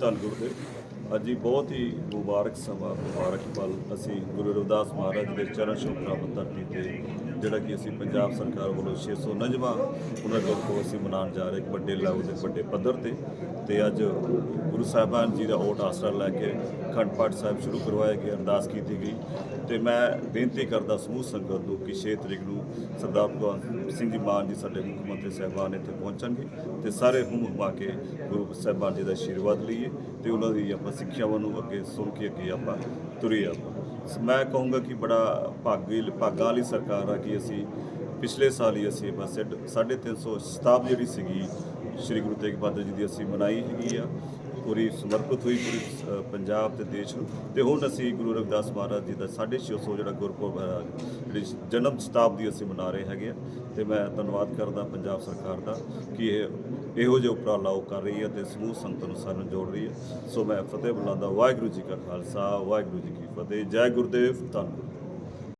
ਧੰਨ ਗੁਰਦੇਵ। ਅੱਜ ਹੀ ਬਹੁਤ ਹੀ ਮੁਬਾਰਕ ਸਮਾਂ, ਮੁਬਾਰਕ ਪਲ ਅਸੀਂ ਗੁਰੂ ਰਵਿਦਾਸ ਮਹਾਰਾਜ ਦੇ ਚਰਨ ਛੋਹ ਪ੍ਰਾਪਤ ਤੇ, ਜਿਹੜਾ ਕਿ ਅਸੀਂ ਪੰਜਾਬ ਸਰਕਾਰ ਵੱਲੋਂ 649ਵਾਂ ਉਹਨਾਂ ਗੁਰਪੁਰਬ ਅਸੀਂ ਮਨਾਉਣ ਜਾ ਰਹੇ ਵੱਡੇ ਲੈਵਲ ਦੇ ਵੱਡੇ ਪੱਧਰ ਤੇ। ਤੇ ਅੱਜ ਗੁਰੂ ਸਾਹਿਬਾਨ ਜੀ ਦਾ ਓਟ ਆਸਰਾ ਲੈ ਕੇ ਖੰਡ ਪਾਠ ਸਾਹਿਬ ਸ਼ੁਰੂ ਕਰਵਾਇਆ ਗਿਆ, ਅਰਦਾਸ ਕੀਤੀ ਗਈ। ਤੇ ਮੈਂ ਬੇਨਤੀ ਕਰਦਾ ਸਮੂਹ ਸੰਗਤ ਨੂੰ ਕਿ 6 ਤਰੀਕ ਨੂੰ ਸਰਦਾਰ ਭਗਵੰਤ ਸਿੰਘ ਜੀ ਮਾਨ ਜੀ ਸਾਡੇ ਮੁੱਖ ਮੰਤਰੀ ਸਾਹਿਬਾਨ ਇੱਥੇ ਪਹੁੰਚਣਗੇ ਤੇ ਸਾਰੇ ਹੁੰਮ ਹੁਮਾ ਕੇ ਗੁਰੂ ਸਾਹਿਬਾਨ ਜੀ ਦਾ ਆਸ਼ੀਰਵਾਦ ਲਈਏ ਤੇ ਉਹਨਾਂ ਦੀ ਆਪਾਂ ਸਿੱਖਿਆਵਾਂ ਨੂੰ ਅੱਗੇ ਸੁਣ ਕੇ ਅੱਗੇ ਆਪਾਂ ਤੁਰੇ ਆਪਾਂ ਮੈਂ ਕਹੂੰਗਾ ਕਿ ਬੜਾ ਭਾਗੀ ਭਾਗਾਂ ਵਾਲੀ ਸਰਕਾਰ ਆ ਕਿ ਅਸੀਂ ਪਿਛਲੇ ਸਾਲ ਹੀ ਅਸੀਂ ਬਸ 350 ਸਤਾਬ ਜਿਹੜੀ ਸੀਗੀ, ਸ੍ਰੀ ਗੁਰੂ ਤੇਗ ਬਹਾਦਰ ਜੀ ਦੀ ਅਸੀਂ ਮਨਾਈ ਹੈਗੀ ਆ। ਪੂਰੀ ਸਮਰਪਿਤ ਹੋਈ, ਪੂਰੀ ਪੰਜਾਬ ਤੇ ਦੇਸ਼ ਨੂੰ। ਤੇ ਹੁਣ ਅਸੀਂ ਗੁਰੂ ਰਵਿਦਾਸ ਮਹਾਰਾਜ ਜੀ ਦਾ 650 ਜਿਹੜਾ ਗੁਰਪੁਰਬ ਜਿਹੜੀ ਜਨਮ ਸ਼ਤਾਬਦੀ ਅਸੀਂ ਮਨਾ ਰਹੇ ਹੈਗੇ ਆ। ਤੇ ਮੈਂ ਧੰਨਵਾਦ ਕਰਦਾ ਪੰਜਾਬ ਸਰਕਾਰ ਦਾ ਕਿ ਇਹ ਇਹੋ ਜਿਹਾ ਉਪਰਾਲਾ ਉਹ ਕਰ ਰਹੀ ਹੈ ਤੇ ਸਮੂਹ ਸੰਗਤ ਨੂੰ ਸਾਨੂੰ ਜੋੜ ਰਹੀ ਹੈ। ਸੋ ਮੈਂ ਫਤਿਹ ਬੁਲਾਉਂਦਾ, ਵਾਹਿਗੁਰੂ ਜੀ ਕਾ ਖਾਲਸਾ, ਵਾਹਿਗੁਰੂ ਜੀ ਕੀ ਫਤਿਹ, ਜੈ ਗੁਰਦੇਵ ਧੰਨ। ਗੁਰੂ